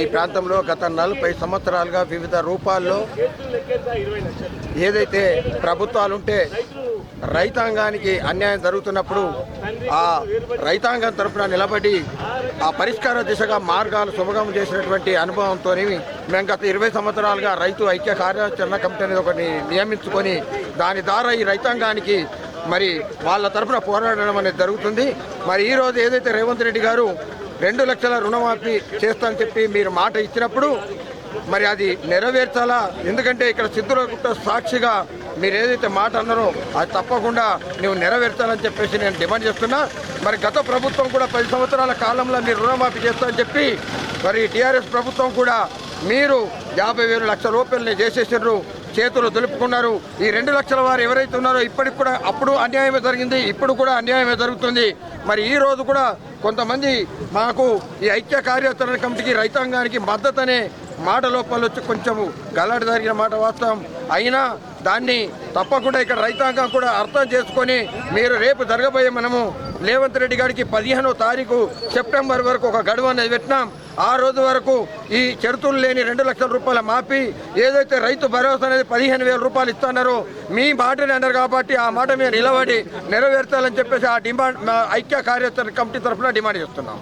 ఈ ప్రాంతంలో గత నలభై సంవత్సరాలుగా వివిధ రూపాల్లో ఏదైతే ప్రభుత్వాలుంటే రైతాంగానికి అన్యాయం జరుగుతున్నప్పుడు ఆ రైతాంగం తరఫున నిలబడి ఆ పరిష్కార దిశగా మార్గాలు సుభగం చేసినటువంటి అనుభవంతో మేము గత ఇరవై సంవత్సరాలుగా రైతు ఐక్య కార్యాచరణ కమిటీ అనేది ఒకటి నియమించుకొని దాని ద్వారా ఈ రైతాంగానికి మరి వాళ్ళ తరఫున పోరాడడం అనేది జరుగుతుంది. మరి ఈరోజు ఏదైతే రేవంత్ రెడ్డి గారు రెండు లక్షల రుణమాఫీ చేస్తానని చెప్పి మీరు మాట ఇచ్చినప్పుడు మరి అది నెరవేర్చాలా? ఎందుకంటే ఇక్కడ సిద్ధులగుట్ట సాక్షిగా మీరు ఏదైతే మాట అన్నారో అది తప్పకుండా నువ్వు నెరవేర్చాలని చెప్పేసి నేను డిమాండ్ చేస్తున్నా. మరి గత ప్రభుత్వం కూడా పది సంవత్సరాల కాలంలో మీరు రుణమాఫీ చేస్తామని చెప్పి మరి టీఆర్ఎస్ ప్రభుత్వం కూడా మీరు యాభై వేలు లక్షల రూపాయలని చేసేసారు చేతులు దులుపుకున్నారు. ఈ రెండు లక్షల వారు ఎవరైతే ఉన్నారో ఇప్పటికి కూడా అప్పుడు అన్యాయమే జరిగింది ఇప్పుడు కూడా అన్యాయమే జరుగుతుంది. మరి ఈ రోజు కూడా కొంతమంది మాకు ఈ ఐక్య కార్యాచరణ కమిటీకి రైతాంగానికి మద్దతు అనే మాట లోపాలు వచ్చి కొంచెము గలాట జరిగిన మాట వాస్తవం. అయినా దాన్ని తప్పకుండా ఇక్కడ రైతాంగం కూడా అర్థం చేసుకొని మీరు రేపు జరగబోయే మనము రేవంత్ రెడ్డి గారికి పదిహేనో తారీఖు సెప్టెంబర్ వరకు ఒక గడువు అనేది పెట్టినాం. ఆ రోజు వరకు ఈ చెరుతులు లేని రెండు లక్షల రూపాయల మాపి ఏదైతే రైతు భరోసా అనేది పదిహేను వేల రూపాయలు ఇస్తున్నారో మీ మాటని అన్నారు కాబట్టి ఆ మాట మీద నిలబడి నెరవేర్చాలని చెప్పేసి ఆ డిమాండ్ ఐక్య కార్యాచరణ కమిటీ తరఫున డిమాండ్ చేస్తున్నాం.